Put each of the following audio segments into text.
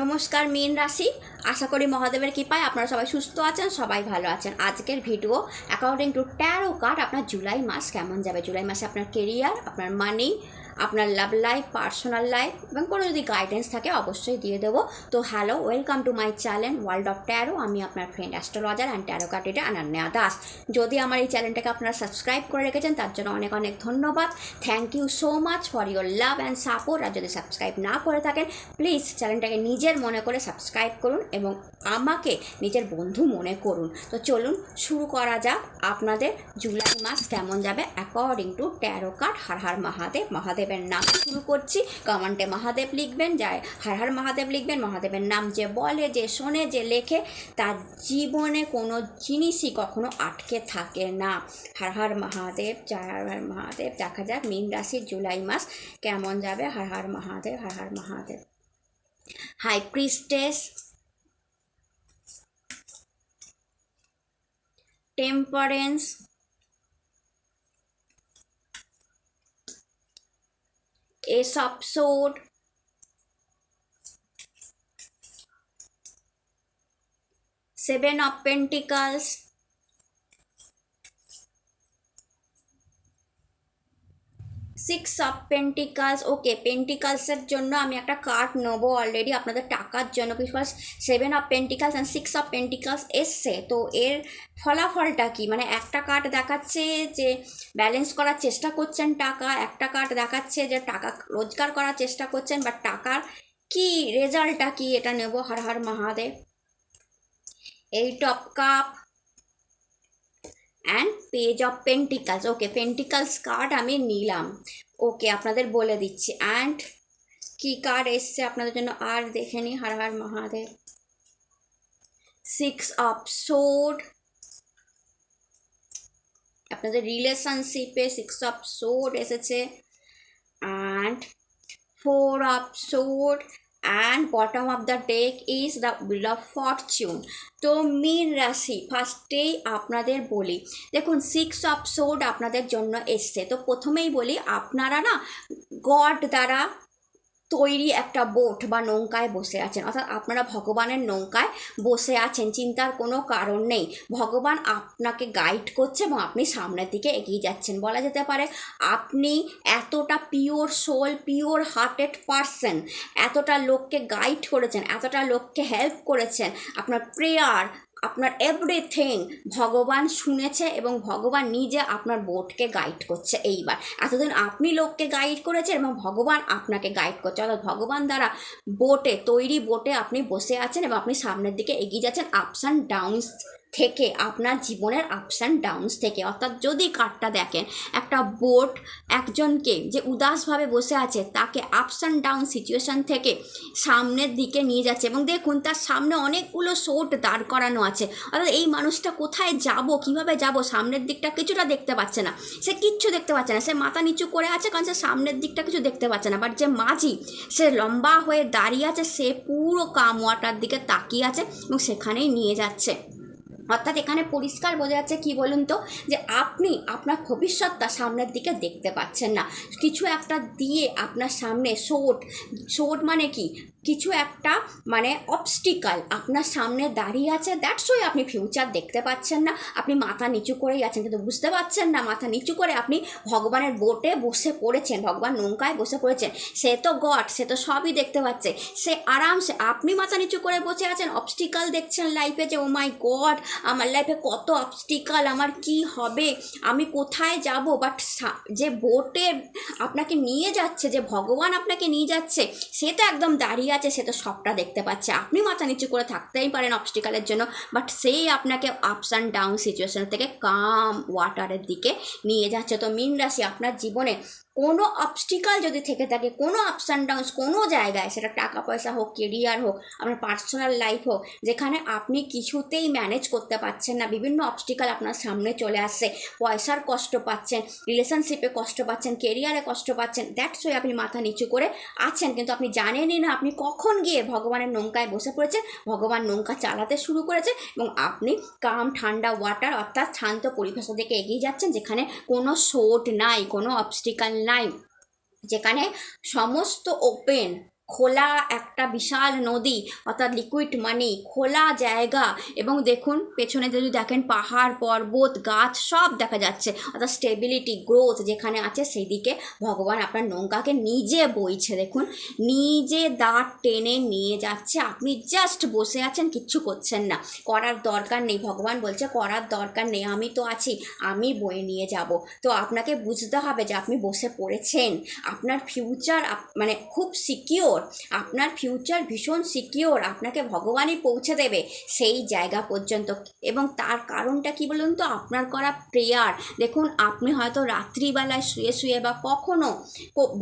নমস্কার, মীন রাশি। আশা করি মহাদেবের কৃপায় আপনারা সবাই সুস্থ আছেন, সবাই ভালো আছেন। আজকের video according to tarot card আপনার জুলাই মাস কেমন যাবে? জুলাই মাসে আপনার কেরিয়ার আপনার মানি আপনার লাভ লাইফ পার্সোনাল লাইফ এবং কোনো যদি গাইডেন্স থাকে অবশ্যই দিয়ে দেবো। তো hello welcome to my channel world of tarot আমি আপনার friend astrologer and tarot card reader Ananya Das যদি আমার এই চ্যানেলটাকে আপনারা সাবস্ক্রাইব করে রেখেছেন, তার জন্য অনেক অনেক ধন্যবাদ। Thank you so much for your love and support আর যদি সাবস্ক্রাইব না করে থাকেন প্লিজ চ্যানেলটাকে নিজের মনে করে সাবস্ক্রাইব করুন এবং আমাকে নিজের বন্ধু মনে করুন। তো চলুন শুরু করা যাক। আপনাদের জুলাই মাস কেমন যাবে? According to tarot card Har Har Mahadev. Mahadev মহাদেবের নাম শুরু করছি। কমেন্টে মহাদেব লিখবেন যায় হার হার মহাদেব লিখবেন। মহাদেবের নাম যে বলে, যে শোনে, যে লেখে, তার জীবনে কোনো জিনিসই কখনো আটকে থাকে না। হার হার মহাদেব, জয় হার হার মহাদেব। দেখা যাক, মীন রাশির জুলাই মাস কেমন যাবে। Har Har Mahadev, Har Har Mahadev. High priestess. Temperance. Of sword seven of pentacles six of pentacles okay পেন্টিকালসের জন্য আমি একটা কার্ড নেব অলরেডি আপনাদের টাকার জন্য because seven of pentacles and six of pentacles এসছে, তো এর ফলাফলটা কি? মানে একটা কার্ড দেখাচ্ছে যে ব্যালেন্স করার চেষ্টা করছেন টাকা, একটা কার্ড দেখাচ্ছে যে টাকা রোজগার করার চেষ্টা করছেন বা টাকার কি রেজাল্টটা কি? এটা নেব Har Har Mahadev. Eight of cup and page of pentacles okay pentacles card আমি নিলাম। ওকে আপনাদের বলে দিচ্ছি। অ্যান্ড কি কার্ড এসছে আপনাদের জন্য? আর দেখে নিই, Har Har Mahadev. Six of sword আপনাদের রিলেশনশিপে সিক্স অফ সোড এসেছে। And four of sword and bottom of the deck is the wheel of fortune তো মীন রাশি ফার্স্টেই আপনাদের বলি। দেখুন সিক্স অফ সোড আপনাদের জন্য এসছে। তো প্রথমেই বলি, আপনারা না গড দ্বারা তৈরি একটা বোট বা নৌকায় বসে আছেন। অর্থাৎ আপনারা ভগবানের নৌকায় বসে আছেন, চিন্তার কোনো কারণ নেই। ভগবান আপনাকে গাইড করছে এবং আপনি সামনের দিকে এগিয়ে যাচ্ছেন। বলা যেতে পারে আপনি এতটা pure soul pure hearted person এতটা লোককে গাইড করেছেন, এতটা লোককে হেল্প করেছেন। আপনার প্রেয়ার আপনার এভরিথিং ভগবান শুনেছে এবং ভগবান নিজে আপনার বোটকে গাইড করছে এইবার। এতদিন আপনি লোককে গাইড করেছেন এবং ভগবান আপনাকে গাইড করছে। অর্থাৎ ভগবান দ্বারা বোটে তৈরি বোটে আপনি বসে আছেন এবং আপনি সামনের দিকে এগিয়ে যাচ্ছেন আপস অ্যান্ড ডাউনস থেকে আপনার জীবনের আপস অ্যান্ড ডাউনস থেকে। অর্থাৎ যদি কার্ডটা দেখেন, একটা বোট একজনকে যে উদাসভাবে বসে আছে, তাকে আপস অ্যান্ড ডাউন সিচুয়েশন থেকে সামনের দিকে নিয়ে যাচ্ছে এবং দেখুন তার সামনে অনেকগুলো শোট দাঁড় করানো আছে। অর্থাৎ এই মানুষটা কোথায় যাব, কীভাবে যাব, সামনের দিকটা কিছুটা দেখতে পাচ্ছে না। সে কিচ্ছু দেখতে পাচ্ছে না। সে মাথা নিচু করে আছে কারণ সে সামনের দিকটা কিছু দেখতে পাচ্ছে না। বাট যে মাঝি, সে লম্বা হয়ে দাঁড়িয়ে আছে, সে পুরো কাম ওয়াটার দিকে তাকিয়ে আছে এবং সেখানেই নিয়ে যাচ্ছে। অর্থাৎ এখানে পরিষ্কার বোঝা যাচ্ছে কী বলুন তো, যে আপনি আপনার ভবিষ্যৎটা সামনের দিকে দেখতে পাচ্ছেন না। কিছু একটা দিয়ে আপনার সামনে শোট শোট মানে কি? কিছু একটা মানে অবস্টিকাল আপনার সামনে দাঁড়িয়ে আছে দ্যাটস ওই আপনি ফিউচার দেখতে পাচ্ছেন না। আপনি মাথা নিচু করেই আছেন কিন্তু বুঝতে পারছেন না, মাথা নিচু করে আপনি ভগবানের বোটে বসে পড়েছেন, ভগবান নৌকায় বসে পড়েছেন। সে তো গড, সে তো সবই দেখতে পাচ্ছে। সে আরামসে, আপনি মাথা নিচু করে বসে আছেন অবস্টিকাল দেখছেন লাইফে যে ও মাই গড আমার লাইফে কত অবস্টিকাল আমার কি হবে? আমি কোথায় যাব? বাট যে বোটে আপনাকে নিয়ে যাচ্ছে, যে ভগবান আপনাকে নিয়ে যাচ্ছে, সে তো একদম দাঁড়িয়ে আছে, সে তো সবটা দেখতে পাচ্ছে। আপনি মাথা নিচু করে থাকতেই পারেন অবস্টিকালের জন্য বাট সেই আপনাকে আপস অ্যান্ড ডাউন সিচুয়েশন থেকে কাম ওয়াটারের দিকে নিয়ে যাচ্ছে। তো মিন রাশি, আপনার জীবনে কোনো অবস্টিকাল যদি থেকে থাকে, কোনো আপস অ্যান্ড ডাউনস কোনো জায়গায়, সেটা টাকা পয়সা হোক কেরিয়ার হোক, আপনার পার্সোনাল লাইফ হোক, যেখানে আপনি কিছুতেই ম্যানেজ করতে পারছেন না, বিভিন্ন অবস্টিকাল আপনার সামনে চলে আসছে, পয়সার কষ্ট পাচ্ছেন রিলেশনশিপে কষ্ট পাচ্ছেন কেরিয়ারে কষ্ট পাচ্ছেন দ্যাটস ওই আপনি মাথা নিচু করে আছেন, কিন্তু আপনি জানেনই না আপনি কখন গিয়ে ভগবানের নৌকায় বসে পড়েছেন, ভগবান নৌকা চালাতে শুরু করেছে, এবং আপনি কাম ঠান্ডা ওয়াটার অর্থাৎ শান্ত পরিবেশের দিকে এগিয়ে যাচ্ছেন, যেখানে কোনো শোট নাই, কোনো অবস্টিকাল নাই যেখানে সমস্ত ওপেন খোলা একটা বিশাল নদী, অর্থাৎ লিকুইড মানি খোলা জায়গা। এবং দেখুন, পেছনে যদি দেখেন পাহাড়, পর্বত, গাছ, সব দেখা যাচ্ছে। অর্থাৎ স্টেবিলিটি গ্রোথ যেখানে আছে সেই দিকে ভগবান আপনার নৌকাকে নিজে বইছে। দেখুন, নিজে দাঁত টেনে নিয়ে যাচ্ছে। আপনি জাস্ট বসে আছেন, কিচ্ছু করছেন না। করার দরকার নেই। ভগবান বলছে, করার দরকার নেই, আমি তো আছি, আমি বয়ে নিয়ে যাব। তো আপনাকে বুঝতে হবে যে আপনি বসে পড়েছেন। আপনার ফিউচার মানে খুব সিকিওর আপনার ফিউচার ভীষণ সিকিওর আপনাকে ভগবানই পৌঁছে দেবে সেই জায়গা পর্যন্ত। এবং তার কারণটা কি বলুন তো? আপনার করা প্রেয়ার দেখুন, আপনি হয়তো রাত্রিবেলায় শুয়ে শুয়ে বা কখনো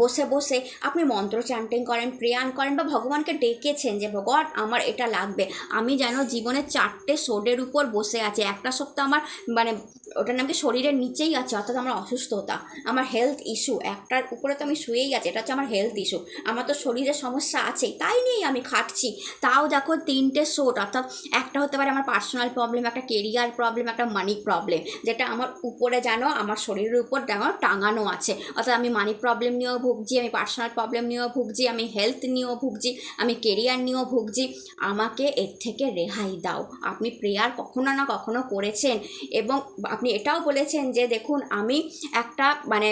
বসে বসে আপনি মন্ত্র চ্যান্টিং করেন প্রেয়ান করেন বা ভগবানকে ডেকেছেন যে, ভগবান, আমার এটা লাগবে। আমি যেন জীবনে চারটে সোডের উপর বসে আছে। একটা সপ্তাহ আমার মানে ওটার নাম কি? শরীরের নিচেই আছে, অর্থাৎ আমার অসুস্থতা, আমার হেলথ ইস্যু একটার উপরে তো আমি শুয়েই আছি, এটা হচ্ছে আমার হেলথ ইস্যু আমার তো শরীরে সমস্যা আছে, তাই নিয়েই আমি খাটছি। তাও দেখো তিনটে সোট অর্থাৎ একটা হতে পারে আমার পার্সোনাল প্রবলেম একটা কেরিয়ার প্রবলেম একটা মানি প্রবলেম যেটা আমার উপরে যেন আমার শরীরের উপর যেন টাঙানো আছে। অর্থাৎ আমি মানি প্রবলেম নিয়েও ভুগছি, আমি পার্সোনাল প্রবলেম নিয়েও ভুগছি, আমি হেলথ নিয়েও ভুগছি, আমি কেরিয়ার নিয়েও ভুগছি, আমাকে এর থেকে রেহাই দাও। আপনি প্রেয়ার কখনো না কখনো করেছেন এবং আপনি এটাও বলেছেন যে দেখুন, আমি একটা মানে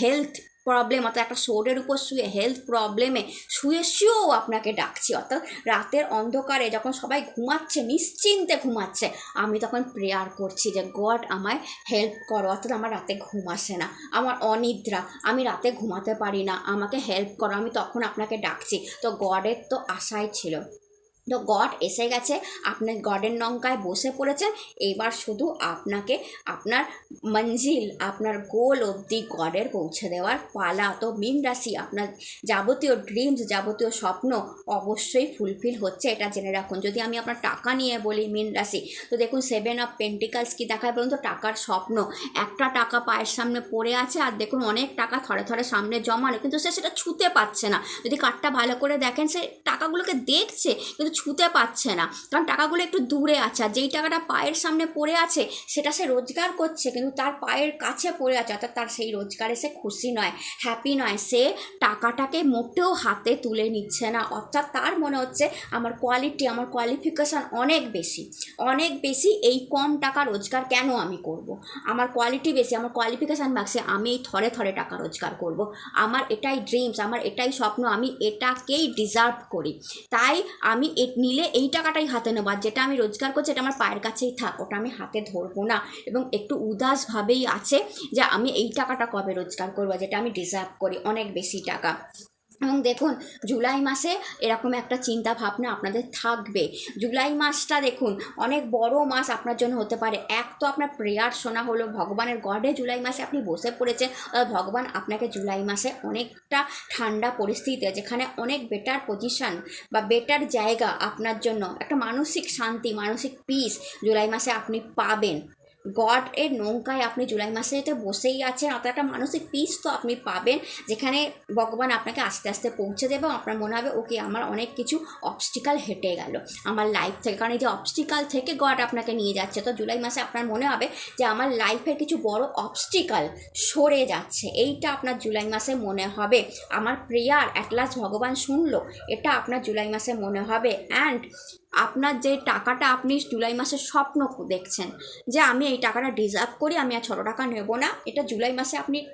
হেলথ প্রবলেম অর্থাৎ একটা শোরের উপর শুয়ে হেলথ প্রবলেমে শুয়ে শুয়েও আপনাকে ডাকছি। অর্থাৎ রাতের অন্ধকারে যখন সবাই ঘুমাচ্ছে, নিশ্চিন্তে ঘুমাচ্ছে, আমি তখন প্রেয়ার করছি যে গড আমায় হেল্প করো। অর্থাৎ আমার রাতে ঘুম আসে না, আমার অনিদ্রা, আমি রাতে ঘুমাতে পারি না, আমাকে হেল্প করো। আমি তখন আপনাকে ডাকছি। তো গডের তো আশাই ছিল। তো গড এসে গেছে, আপনি গডের নৌকায় বসে পড়েছেন, এবার শুধু আপনাকে আপনার মঞ্জিল, আপনার গোল অবধি গডের পৌঁছে দেওয়ার পালা। তো মিন রাশি, আপনার যাবতীয় ড্রিমস যাবতীয় স্বপ্ন অবশ্যই ফুলফিল হচ্ছে, এটা জেনে রাখুন। যদি আমি আপনার টাকা নিয়ে বলি মিন রাশি, তো দেখুন সেভেন অফ পেন্টিকালস কি দেখায় বলুন তো? টাকার স্বপ্ন। একটা টাকা পায়ের সামনে পড়ে আছে আর দেখুন অনেক টাকা থরে থরে সামনে জমানো কিন্তু সে সেটা ছুতে পারছে না। যদি কার্ডটা ভালো করে দেখেন, সে টাকাগুলোকে দেখছে, কিন্তু ছুতে পারছে না। কারণ টাকাগুলো একটু দূরে আছে আর যেই টাকাটা পায়ের সামনে পড়ে আছে সেটা সে রোজগার করছে কিন্তু তার পায়ের কাছে পড়ে আছে অর্থাৎ তার সেই রোজগারে সে খুশি নয় হ্যাপি নয়। সে টাকাটাকে মোটেও হাতে তুলে নিচ্ছে না। অর্থাৎ তার মনে হচ্ছে আমার কোয়ালিটি আমার কোয়ালিফিকেশান অনেক বেশি। অনেক বেশি এই কম টাকা রোজগার কেন আমি করব। আমার কোয়ালিটি বেশি, আমার কোয়ালিফিকেশান বাড়ছে, আমি এই থরে থরে টাকা রোজগার করব। আমার এটাই ড্রিমস আমার এটাই স্বপ্ন, আমি এটাকেই ডিজার্ভ করি। তাই আমি নিলে এই টাকাটাই হাতে নেব। আর যেটা আমি রোজগার করছি, এটা আমার পায়ের কাছেই থাক, ওটা আমি হাতে ধরবো না। এবং একটু উদাসভাবেই আছে যে আমি এই টাকাটা কবে রোজগার করব, যেটা আমি ডিজার্ভ করি, অনেক বেশি টাকা। এবং দেখুন, জুলাই মাসে এরকম একটা চিন্তা ভাবনা আপনাদের থাকবে। জুলাই মাসটা দেখুন, অনেক বড় মাস আপনার জন্য হতে পারে। এক তো আপনার প্রেয়ার শোনা হলো, ভগবানের গডে জুলাই মাসে আপনি বসে পড়েছেন ভগবান আপনাকে জুলাই মাসে অনেকটা ঠান্ডা পরিস্থিতিতে যেখানে অনেক বেটার পজিশন বা বেটার জায়গা আপনার জন্য, একটা মানসিক শান্তি, মানসিক পিস জুলাই মাসে আপনি পাবেন। গড এর নৌকায় আপনি জুলাই মাসে এতে বসেই আছেন অর্থাৎ একটা মানসিক পিস তো আপনি পাবেন, যেখানে ভগবান আপনাকে আস্তে আস্তে পৌঁছে দেবে আপনার মনে হবে, ওকে, আমার অনেক কিছু অবস্টিকাল হেঁটে গেল, আমার লাইফ থেকে। কারণ এই যে অবস্টিকাল থেকে গড আপনাকে নিয়ে যাচ্ছে, তো জুলাই মাসে আপনার মনে হবে যে আমার লাইফের কিছু বড় অবস্টিকাল সরে যাচ্ছে, এইটা আপনার জুলাই মাসে মনে হবে। আমার প্রেয়ার অ্যাটলাস ভগবান শুনলো, এটা আপনার জুলাই মাসে মনে হবে। অ্যান্ড আপনার যে টাকাটা আপনি জুলাই মাসের স্বপ্ন দেখছেন, যে আমি এই টাকাটা ডিজার্ভ করি, আমি আর ছোটো টাকা নেব না, এটা জুলাই মাসে আপনি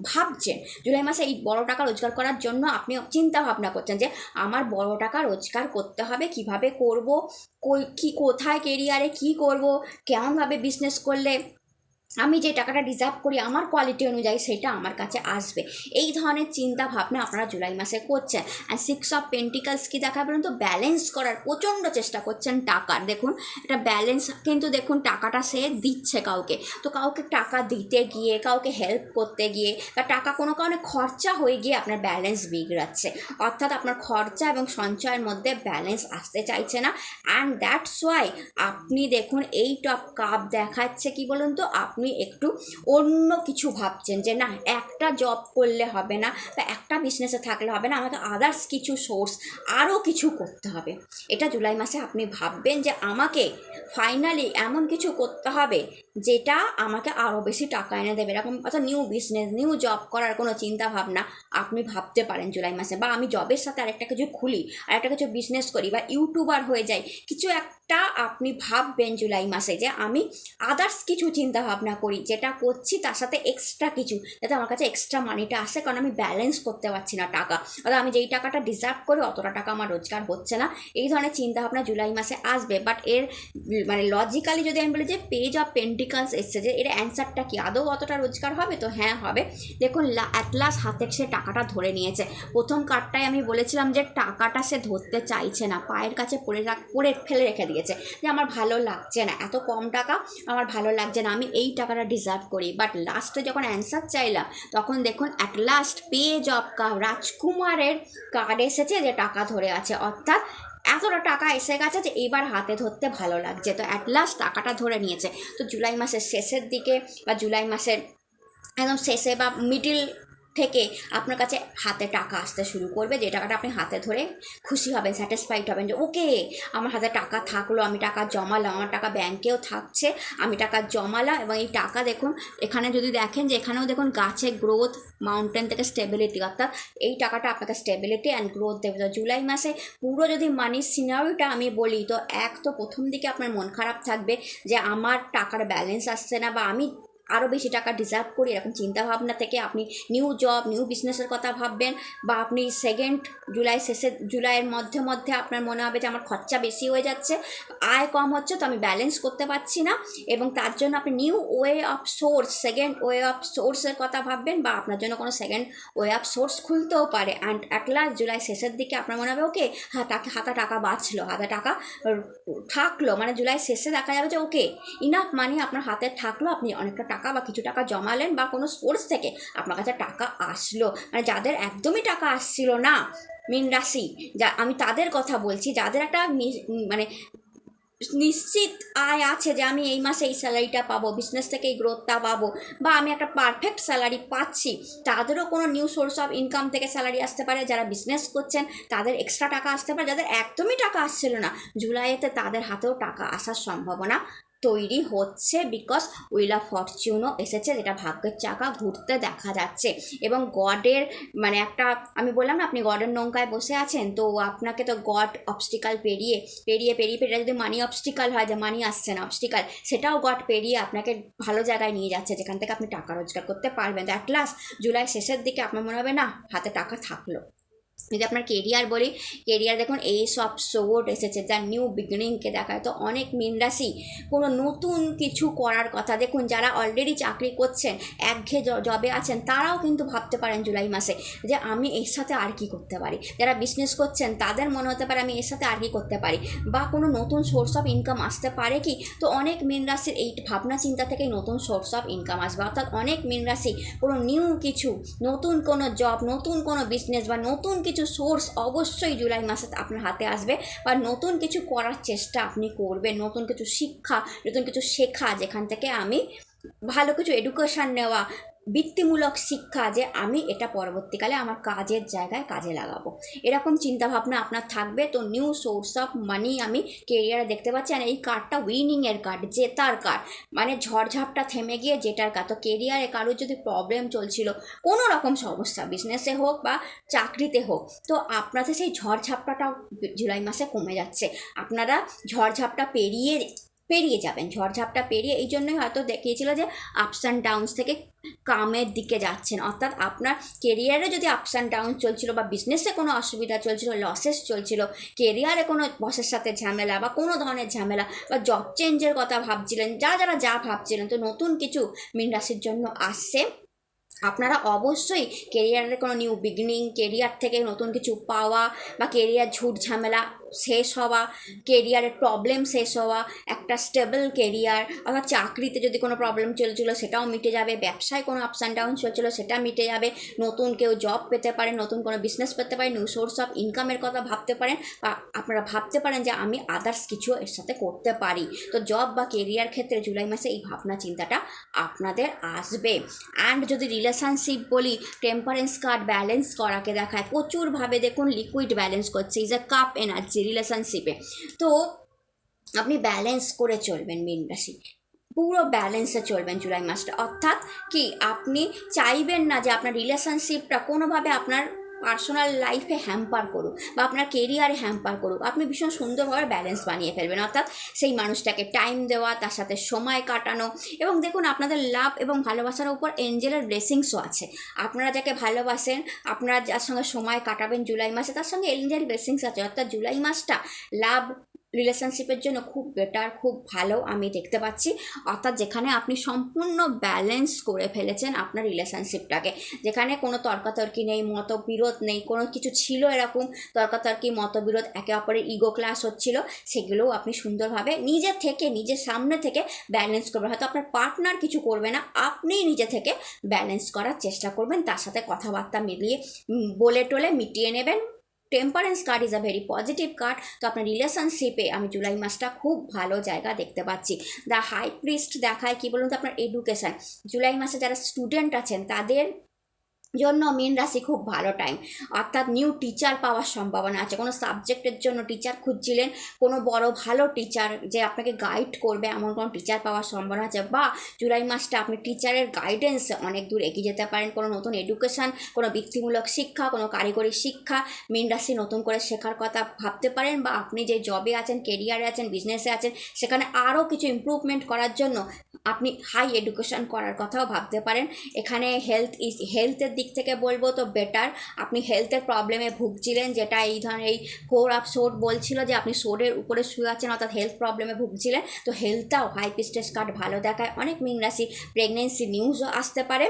ভাবছেন। জুলাই মাসে এই বড় টাকা রোজগার করার জন্য আপনি চিন্তা ভাবনা করছেন যে, আমার বড় টাকা রোজগার করতে হবে, কীভাবে করব, কই, কি, কোথায় কেরিয়ারে কি করব, কেমনভাবে বিজনেস করলে আমি যে টাকাটা ডিজার্ভ করি আমার কোয়ালিটি অনুযায়ী সেটা আমার কাছে আসবে। এই ধরনের চিন্তা ভাবনা আপনারা জুলাই মাসে করছেন। অ্যান্ড সিক্স অফ পেন্টিকালস কি দেখা তো? ব্যালেন্স করার প্রচণ্ড চেষ্টা করছেন টাকার দেখুন এটা ব্যালেন্স কিন্তু দেখুন টাকাটা সে দিচ্ছে কাউকে। তো কাউকে টাকা দিতে গিয়ে, কাউকে হেল্প করতে গিয়ে বা টাকা কোনো কারণে খরচা হয়ে গিয়ে আপনার ব্যালেন্স বিগড়াচ্ছে। অর্থাৎ আপনার খরচা এবং সঞ্চয়ের মধ্যে ব্যালেন্স আসতে চাইছে না। অ্যান্ড দ্যাটস ওয়াই আপনি দেখুন এই টপ কাপ দেখাচ্ছে কি বলুন তো? আপনি আপনি একটু অন্য কিছু ভাবছেন যে, না, একটা জব করলে হবে না বা একটা বিজনেসে থাকলে হবে না, আমাকে আদার্স কিছু সোর্স আরও কিছু করতে হবে। এটা জুলাই মাসে আপনি ভাববেন যে, আমাকে ফাইনালি এমন কিছু করতে হবে যেটা আমাকে আরও বেশি টাকা এনে দেবে। এরকম অর্থাৎ নিউ বিজনেস নিউ জব করার কোনো চিন্তা ভাবনা আপনি ভাবতে পারেন জুলাই মাসে। বা আমি জবের সাথে আরেকটা কিছু খুলি, আরেকটা কিছু বিজনেস করি বা ইউটিউবার হয়ে যাই, কিছু একটা আপনি ভাববেন জুলাই মাসে যে, আমি আদার্স কিছু চিন্তা ভাবনা করি, যেটা করছি তার সাথে এক্সট্রা কিছু, যাতে আমার কাছে এক্সট্রা মানিটা আসে, কারণ আমি ব্যালেন্স করতে পারছি না টাকা। অর্থাৎ আমি যেই টাকাটা ডিজার্ভ করি, অতটা টাকা আমার রোজগার হচ্ছে না। এই ধরনের চিন্তা ভাবনা জুলাই মাসে আসবে বাট এর মানে লজিক্যালি যদি আমি বলি যে পেজ অফ পেন্টিকালস এসছে, যে এর অ্যান্সারটা কি? আদৌ অতটা রোজগার হবে? তো হ্যাঁ হবে। দেখুন অ্যাট লাস্ট হাতে সে টাকাটা ধরে নিয়েছে। প্রথম কার্ডটায় আমি বলেছিলাম যে, টাকাটা সে ধরতে চাইছে না, পায়ের কাছে পড়ে রাখ, পড়ে ফেলে রেখে দিয়েছে। যে আমার ভালো লাগছে না, এত কম টাকা, আমার ভালো লাগছে না, আমি এই টাকাটা ডিজার্ভ করি। বাট লাস্টে যখন অ্যান্সার চাইলাম, তখন দেখুন অ্যাট লাস্ট পেজ অফ কা রাজকুমারের কার্ড এসেছে যে টাকা ধরে আছে। অর্থাৎ এতটা টাকা এসে গেছে যে এইবার হাতে ধরতে ভালো লাগছে। তো অ্যাট লাস্ট টাকাটা ধরে নিয়েছে। তো জুলাই মাসের শেষের দিকে বা জুলাই মাসের একদম শেষে বা মিডিল থেকে আপনার কাছে হাতে টাকা আসতে শুরু করবে। যে টাকাটা আপনি হাতে ধরে খুশি হবেন স্যাটিসফাইড হবেন যে, ওকে, আমার হাতে টাকা থাকল, আমি টাকা জমালাম, আমার টাকা ব্যাংকেও থাকছে, আমি টাকা জমালাম। এবং এই টাকা দেখুন, এখানে যদি দেখেন যে এখানেও দেখুন গাছে গ্রোথ মাউন্টেন থেকে স্টেবিলিটি অর্থাৎ এই টাকাটা আপনাকে স্টেবিলিটি অ্যান্ড গ্রোথ দেবে। তো জুলাই মাসে পুরো যদি মানি সিনারিটা আমি বলি, তো এক তো প্রথম দিকে আপনার মন খারাপ থাকবে যে আমার টাকার ব্যালেন্স আসছে না বা আমি আরও বেশি টাকা ডিজার্ভ করি, এরকম চিন্তাভাবনা থেকে আপনি নিউ জব নিউ বিজনেসের কথা ভাববেন বা আপনি সেকেন্ড জুলাই শেষে জুলাইয়ের মধ্যে মধ্যে আপনার মনে হবে যে আমার খরচা বেশি হয়ে যাচ্ছে, আয় কম হচ্ছে তো আমি ব্যালেন্স করতে পারছি না এবং তার জন্য আপনি new way of source second way of সোর্সের কথা ভাববেন বা আপনার জন্য কোনো সেকেন্ড ওয়ে অফ সোর্স খুলতেও পারে অ্যান্ড এক লাস্ট জুলাই শেষের দিকে আপনার মনে হবে, ওকে হ্যাঁ তাকে হাতে টাকা বাঁচলো, হাতে টাকা থাকল। মানে জুলাই শেষে দেখা যাবে যে, ওকে ইনাফ মানি আপনার হাতে থাকল, আপনি অনেকটা টাকা বা কিছু টাকা জমালেন বা কোনো সোর্স থেকে আপনার কাছে টাকা আসলো। মানে যাদের একদমই টাকা আসছিল না, মিন রাশি, যা আমি তাদের কথা বলছি, যাদের একটা মানে নিশ্চিত আয় আছে যে আমি এই মাসে এই স্যালারিটা পাবো বিজনেস থেকে এই গ্রোথটা পাবো, বা আমি একটা পারফেক্ট স্যালারি পাচ্ছি, তাদেরও কোনো নিউ সোর্স অফ ইনকাম থেকে স্যালারি আসতে পারে, যারা বিজনেস করছেন, তাদের এক্সট্রা টাকা আসতে পারে, যাদের একদমই টাকা আসছিল না, জুলাইতে তাদের হাতেও টাকা আসার সম্ভাবনা তৈরি হচ্ছে বিকজ উইল অফ ফরচুনও এসেছে, যেটা ভাগ্যের চাকা ঘুরতে দেখা যাচ্ছে। এবং গডের মানে একটা, আমি বললাম না, আপনি গডের নৌকায় বসে আছেন, তো আপনাকে তো গড অবস্টিকাল পেরিয়ে পেরিয়ে পেরিয়ে পেরিয়ে, যদি মানি অবস্টিকাল হয়, যে মানি আসছে না অবস্টিকাল সেটাও গড পেরিয়ে আপনাকে ভালো জায়গায় নিয়ে যাচ্ছে, যেখান থেকে আপনি টাকা রোজগার করতে পারবেন। তো অ্যাট লাস্ট জুলাই শেষের দিকে আপনার মনে হবে, না, হাতে টাকা থাকল। যদি আপনার কেরিয়ার বলি কেরিয়ার দেখুন এই সব সোর্ট এসেছে যার নিউ বিগিনিংকে দেখায়। তো অনেক মিন রাশি কোনো নতুন কিছু করার কথা দেখুন, যারা অলরেডি চাকরি করছেন একঘে জবে আছেন, তারাও কিন্তু ভাবতে পারেন জুলাই মাসে যে আমি এর সাথে আর কি করতে পারি। যারা বিজনেস করছেন, তাদের মনে হতে পারে আমি এর সাথে আর কি করতে পারি। বা কোনো নতুন সোর্স অফ ইনকাম আসতে পারে কি? তো অনেক মিন রাশির এই ভাবনা চিন্তা থেকেই নতুন সোর্স অফ ইনকাম আসবে। অর্থাৎ অনেক মিন রাশি কোনো নিউ কিছু, নতুন কোনো জব নতুন কোনো বিজনেস বা নতুন কিছু সোর্স অবশ্যই জুলাই মাসে আপনার হাতে আসবে বা নতুন কিছু করার চেষ্টা আপনি করবেন, নতুন কিছু শিক্ষা, নতুন কিছু শেখা যেখান থেকে আমি ভালো কিছু এডুকেশান নেওয়া বৃত্তিমূলক শিক্ষা যে আমি এটা পরবর্তীকালে আমার কাজের জায়গায় কাজে লাগাবো। এরকম চিন্তাভাবনা আপনার থাকবে, তো নিউ সোর্স অফ মানি আমি কেরিয়ারে দেখতে পাচ্ছি। আর এই কার্ডটা উইনিংয়ের কার্ড জেতার কার্ড মানে ঝড়ঝাপটা থেমে গিয়ে জেটার কার্ড তো কেরিয়ারে কারোর যদি প্রবলেম চলছিল, কোনো রকম সমস্যা বিজনেসে হোক বা চাকরিতে হোক, তো আপনাদের সেই ঝড়ঝাপটাটাও জুলাই মাসে কমে যাচ্ছে। আপনারা ঝড়ঝাপটা পেরিয়ে পেরিয়ে যাবেন, ঝড়ঝাপটা পেরিয়ে। এই জন্যই হয়তো দেখিয়েছিল যে আপস অ্যান্ড ডাউনস থেকে কামের দিকে যাচ্ছেন। অর্থাৎ আপনার কেরিয়ারে যদি আপস অ্যান্ড ডাউন চলছিল বা বিজনেসে কোনো অসুবিধা চলছিল লসেস চলছিল কেরিয়ারে কোনো বসের সাথে ঝামেলা বা কোনো ধরনের ঝামেলা বা জব চেঞ্জের কথা ভাবছিলেন, যা যারা যা ভাবছিলেন, তো নতুন কিছু মিন রাশির জন্য আসছে। আপনারা অবশ্যই কেরিয়ারের কোনো নিউ বিগিনিং কেরিয়ার থেকে নতুন কিছু পাওয়া বা কেরিয়ার ঝুট ঝামেলা শেষ হওয়া কেরিয়ারের প্রবলেম শেষ হওয়া, একটা স্টেবল কেরিয়ার অর্থাৎ চাকরিতে যদি কোনো প্রবলেম চলছিল সেটাও মিটে যাবে, ব্যবসায় কোনো আপস অ্যান্ড ডাউন চলছিল সেটা মিটে যাবে, নতুন কেউ জব পেতে পারে নতুন কোনো বিজনেস পেতে পারে নিউ সোর্স অফ ইনকামের কথা ভাবতে পারেন, বা আপনারা ভাবতে পারেন যে আমি আদার্স কিছু এর সাথে করতে পারি। তো জব বা কেরিয়ার ক্ষেত্রে জুলাই মাসে এই ভাবনা চিন্তাটা আপনাদের আসবে। অ্যান্ড যদি রিলেশনশিপ বলি টেম্পারেন্স কার্ড ব্যালেন্স করাকে দেখায়, প্রচুরভাবে দেখুন লিকুইড ব্যালেন্স করছে ইজ এ কাপ এনার্জি রিলেশনশিপে তো আপনি ব্যালেন্স করে চলবেন মীন রাশি পুরো ব্যালেন্সে চলবেন জুলাই মাসটা। অর্থাৎ কি আপনি চাইবেন না যে আপনার রিলেশনশিপটা কোনোভাবে আপনার পার্সোনাল লাইফে হ্যাম্পার করুক বা আপনার কেরিয়ারে হ্যাম্পার করুক, আপনি ভীষণ সুন্দরভাবে ব্যালেন্স বানিয়ে ফেলবেন। অর্থাৎ সেই মানুষটাকে টাইম দেওয়া, তার সাথে সময় কাটানো এবং দেখুন আপনাদের লাভ এবং ভালোবাসার উপর এঞ্জেলের ব্লেসিংসও আছে। আপনারা যাকে ভালোবাসেন, আপনারা যার সঙ্গে সময় কাটাবেন জুলাই মাসে, তার সঙ্গে এঞ্জেল ব্লেসিংস আছে। অর্থাৎ জুলাই মাসটা লাভ রিলেশনশিপের জন্য খুব বেটার খুব ভালো আমি দেখতে পাচ্ছি। অর্থাৎ যেখানে আপনি সম্পূর্ণ ব্যালেন্স করে ফেলেছেন আপনার রিলেশনশিপটাকে যেখানে কোনো তর্কাতর্কি নেই, মতবিরোধ নেই, কোনো কিছু ছিল এরকম তর্কাতর্কি, মতবিরোধ একে অপরের ইগো ক্লাস হচ্ছিল, সেগুলোও আপনি সুন্দরভাবে নিজে থেকে, নিজের সামনে থেকে ব্যালেন্স করবেন। হয়তো আপনার পার্টনার কিছু করবে না আপনিই নিজে থেকে ব্যালেন্স করার চেষ্টা করবেন, তার সাথে কথাবার্তা মিলিয়ে বলে টোলে মিটিয়ে নেবেন। Temperance card is a very positive card তো আপনার রিলেশনশিপে আমি জুলাই মাসটা খুব ভালো জায়গা দেখতে পাচ্ছি। দ্য হাই প্রিস্ট দেখায় কী বলুন তো আপনার এডুকেশান জুলাই মাসে যারা স্টুডেন্ট আছেন, তাদের জন্য মীন রাশি খুব ভালো টাইম অর্থাৎ নিউ টিচার পাওয়ার সম্ভাবনা আছে। কোনো সাবজেক্টের জন্য টিচার খুঁজছিলেন, কোনো বড় ভালো টিচার যে আপনাকে গাইড করবে, এমন কোনো টিচার পাওয়ার সম্ভাবনা আছে বা জুলাই মাসটা আপনি টিচারের গাইডেন্সে অনেক দূর এগিয়ে যেতে পারেন। কোনো নতুন এডুকেশন কোনো বৃত্তিমূলক শিক্ষা, কোনো কারিগরি শিক্ষা মীন রাশি নতুন করে শেখার কথা ভাবতে পারেন বা আপনি যে জবে আছেন কেরিয়ারে আছেন বিজনেসে আছেন, সেখানে আরও কিছু ইমপ্রুভমেন্ট করার জন্য আপনি হাই এডুকেশন করার কথাও ভাবতে পারেন। এখানে হেলথ ইজ হেলথের দিক থেকে বলব তো বেটার আপনি হেলথের প্রবলেমে ভুগছিলেন, যেটা এই ধরনের এই ফোর আপ সোর বলছিল যে আপনি সোরের উপরে শুয়ে আছেন, অর্থাৎ হেলথ প্রবলেমে ভুগছিলেন। তো হেলথটাও হাই পিস্টেস কার্ড ভালো দেখায়। অনেক মিন রাশি প্রেগনেন্সি নিউজও আসতে পারে।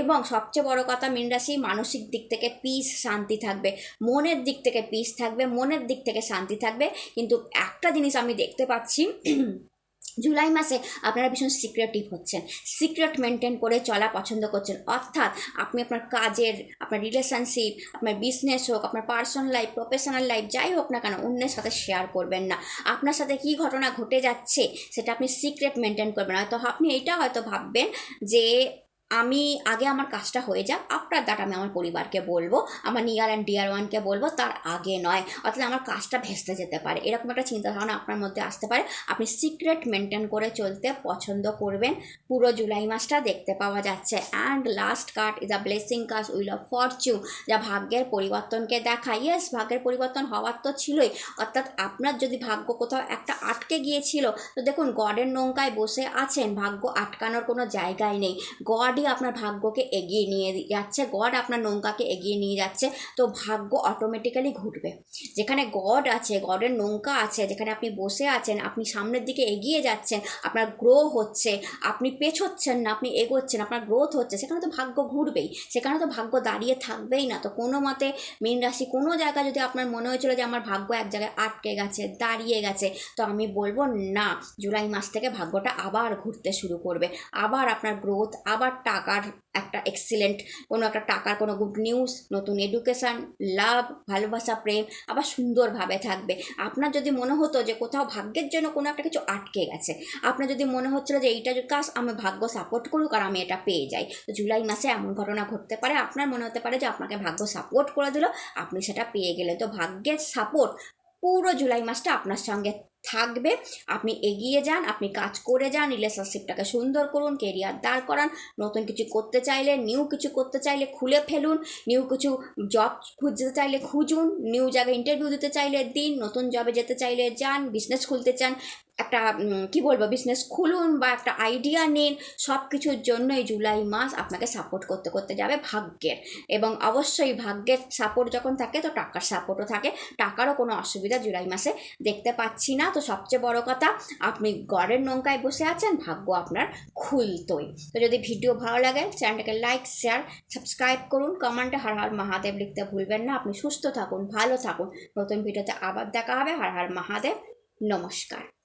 এবং সবচেয়ে বড় কথা, মিন রাশি মানসিক দিক থেকে পিস শান্তি থাকবে। মনের দিক থেকে পিস থাকবে, মনের দিক থেকে শান্তি থাকবে। কিন্তু একটা জিনিস আমি দেখতে পাচ্ছি জুলাই মাসে আপনারা ভীষণ সিক্রেটিভ হচ্ছেন। সিক্রেট মেনটেন করে চলা পছন্দ করছেন। অর্থাৎ আপনি আপনার কাজের, আপনার রিলেশনশিপ আপনার বিজনেস হোক, আপনার পার্সোনাল লাইফ প্রফেশনাল লাইফ যাই হোক না কেন, অন্যের সাথে শেয়ার করবেন না। আপনার সাথে কী ঘটনা ঘটে যাচ্ছে, সেটা আপনি সিক্রেট মেনটেন করবেন। হয়তো আপনি এটা হয়তো ভাববেন যে আমি আগে আমার কাজটা হয়ে যাক আফটার দ্যাট আমি আমার পরিবারকে বলব, আমার নিয়ার অ্যান্ড ডিয়ার ওয়ানকে বলব, তার আগে নয়। অর্থাৎ আমার কাজটা ভেস্তে যেতে পারে। এরকম একটা চিন্তাধারণা আপনার মধ্যে আসতে পারে। আপনি সিক্রেট মেনটেন করে চলতে পছন্দ করবেন। পুরো জুলাই মাসটা দেখতে পাওয়া যাচ্ছে। And last card is a blessing কাজ উইল অফ ফরচুন যা ভাগ্যের পরিবর্তনকে দেখায়। ইয়েস ভাগ্যের পরিবর্তন হওয়ার তো ছিলই। অর্থাৎ আপনার যদি ভাগ্য কোথাও একটা আটকে গিয়েছিল, তো দেখুন গডের নৌকায় বসে আছেন। ভাগ্য আটকানোর কোনো জায়গায় নেই। গডই আপনার ভাগ্যকে এগিয়ে নিয়ে যাচ্ছে গড আপনার নৌকাকে এগিয়ে নিয়ে যাচ্ছে, তো ভাগ্য অটোমেটিক্যালি ঘুরবে। যেখানে গড আছে গডের নৌকা আছে, যেখানে আপনি বসে আছেন, আপনি সামনের দিকে এগিয়ে যাচ্ছেন, আপনার গ্রো হচ্ছে, আপনি পেছোচ্ছেন না, আপনি এগোচ্ছেন, আপনার গ্রোথ হচ্ছে, সেখানে তো ভাগ্য ঘুরবেই। সেখানে তো ভাগ্য দাঁড়িয়ে থাকবেই না। তো কোনো মতে মীন রাশি কোনো জায়গায় যদি আপনার মনে হয়েছিল যে আমার ভাগ্য এক জায়গায় আটকে গেছে, দাঁড়িয়ে গেছে, তো আমি বলব না। জুলাই মাস থেকে ভাগ্যটা আবার ঘুরতে শুরু করবে। আবার আপনার গ্রোথ আবার টাকার একটা এক্সিলেন্ট কোনো একটা টাকার কোনো গুড নিউজ নতুন এডুকেশান লাভ ভালোবাসা, প্রেম আবার সুন্দরভাবে থাকবে। আপনার যদি মনে হতো যে কোথাও ভাগ্যের জন্য কোনো একটা কিছু আটকে গেছে, আপনার যদি মনে হচ্ছিল যে এইটা কাজ, আমি ভাগ্য সাপোর্ট করুক আর আমি এটা পেয়ে যাই। তো জুলাই মাসে এমন ঘটনা ঘটতে পারে, আপনার মনে হতে পারে যে আপনাকে ভাগ্য সাপোর্ট করে দিল, আপনি সেটা পেয়ে গেলেন। তো ভাগ্যের সাপোর্ট পুরো জুলাই মাসটা আপনার সঙ্গে থাকবে। আপনি এগিয়ে যান, আপনি কাজ করে যান রিলেশনশিপটাকে সুন্দর করুন কেরিয়ার দাঁড় করান, নতুন কিছু করতে চাইলে নিউ কিছু করতে চাইলে খুলে ফেলুন নিউ কিছু জব খুঁজতে চাইলে খুঁজুন নিউ জায়গায় ইন্টারভিউ দিতে চাইলে দিন, নতুন জবে যেতে চাইলে যান বিজনেস খুলতে চান একটা কি বলব বিজনেস খুলুন বা একটা আইডিয়া নিন সব কিছুর জন্য এই জুলাই মাস আপনাকে সাপোর্ট করতে করতে যাবে ভাগ্যের। এবং অবশ্যই ভাগ্যের সাপোর্ট যখন থাকে, তো টাকার সাপোর্টও থাকে। টাকারও কোনো অসুবিধা জুলাই মাসে দেখতে পাচ্ছি না। তো সবচেয়ে বড় কথা, আপনি গড়ের নৌকায় বসে আছেন, ভাগ্য আপনার খুলতোই। তো যদি ভিডিও ভালো লাগে চ্যানেলটাকে লাইক শেয়ার সাবস্ক্রাইব করুন। কমেন্টে হর হর মহাদেব লিখতে ভুলবেন না। আপনি সুস্থ থাকুন, ভালো থাকুন। নতুন ভিডিওতে আবার দেখা হবে। হর হর মহাদেব, নমস্কার।